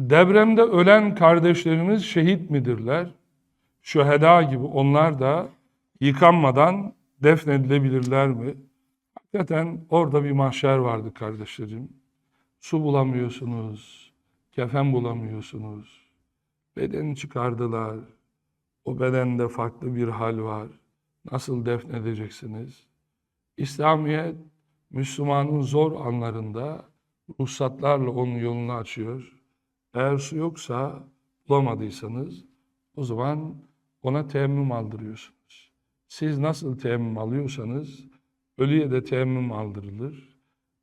Depremde ölen kardeşlerimiz şehit midirler? Şüheda gibi onlar da yıkanmadan defnedilebilirler mi? Hakikaten orada bir mahşer vardı kardeşlerim. Su bulamıyorsunuz, kefen bulamıyorsunuz. Bedeni çıkardılar. O bedende farklı bir hal var. Nasıl defnedeceksiniz? İslamiyet, Müslümanın zor anlarında ruhsatlarla onun yolunu açıyor. Eğer su yoksa bulamadıysanız o zaman ona teyemmüm aldırıyorsunuz. Siz nasıl teyemmüm alıyorsanız ölüye de teyemmüm aldırılır.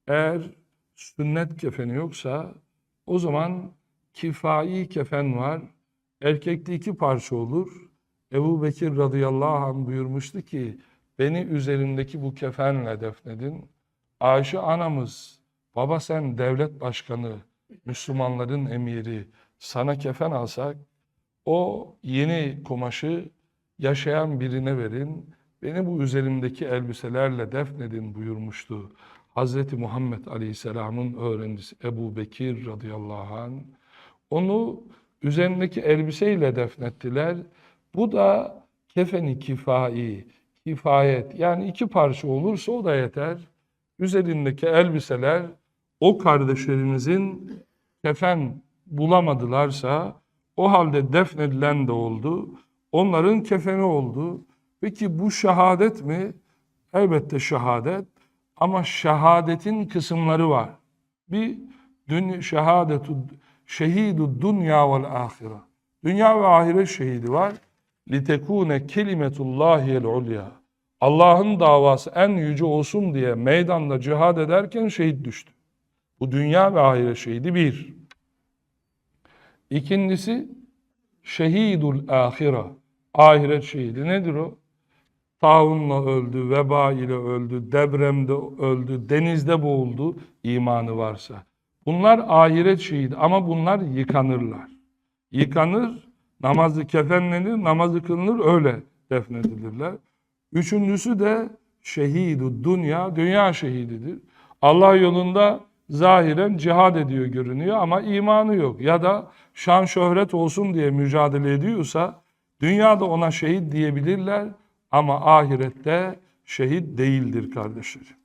Eğer sünnet kefeni yoksa o zaman kifai kefen var. Erkekte iki parça olur. Ebu Bekir radıyallahu anh buyurmuştu ki beni üzerimdeki bu kefenle defnedin. Ayşe anamız baba sen devlet başkanı, Müslümanların emiri sana kefen alsak o yeni kumaşı yaşayan birine verin. Beni bu üzerimdeki elbiselerle defnedin buyurmuştu. Hazreti Muhammed Aleyhisselam'ın öğrencisi Ebu Bekir radıyallahu anh. Onu üzerindeki elbiseyle defnettiler. Bu da kefeni kifai, kifayet. Yani iki parça olursa o da yeter. Üzerindeki elbiseler o kardeşlerimizin kefen bulamadılarsa o halde defnedilen de oldu. Onların kefeni oldu. Peki bu şehadet mi? Elbette şehadet. Ama şehadetin kısımları var. Bir dün şehadetu şehidu dünya vel ahire. Dünya ve ahiret şehidi var. Litekune kelimetullahiyel ulya. Allah'ın davası en yüce olsun diye meydanda cihad ederken şehit düştü. Bu dünya ve ahiret şehidi bir. İkincisi şehidul ahire. Ahiret şehidi nedir o? Taunla öldü, veba ile öldü, depremde öldü, denizde boğuldu imanı varsa. Bunlar ahiret şehidi ama bunlar yıkanırlar. Yıkanır, namazı kefenlenir, namazı kılınır öyle defnedilirler. Üçüncüsü de şehidu dünya, dünya şehididir. Allah yolunda zahiren cihad ediyor görünüyor ama imanı yok. Ya da şan şöhret olsun diye mücadele ediyorsa dünyada ona şehit diyebilirler ama ahirette şehit değildir kardeşlerim.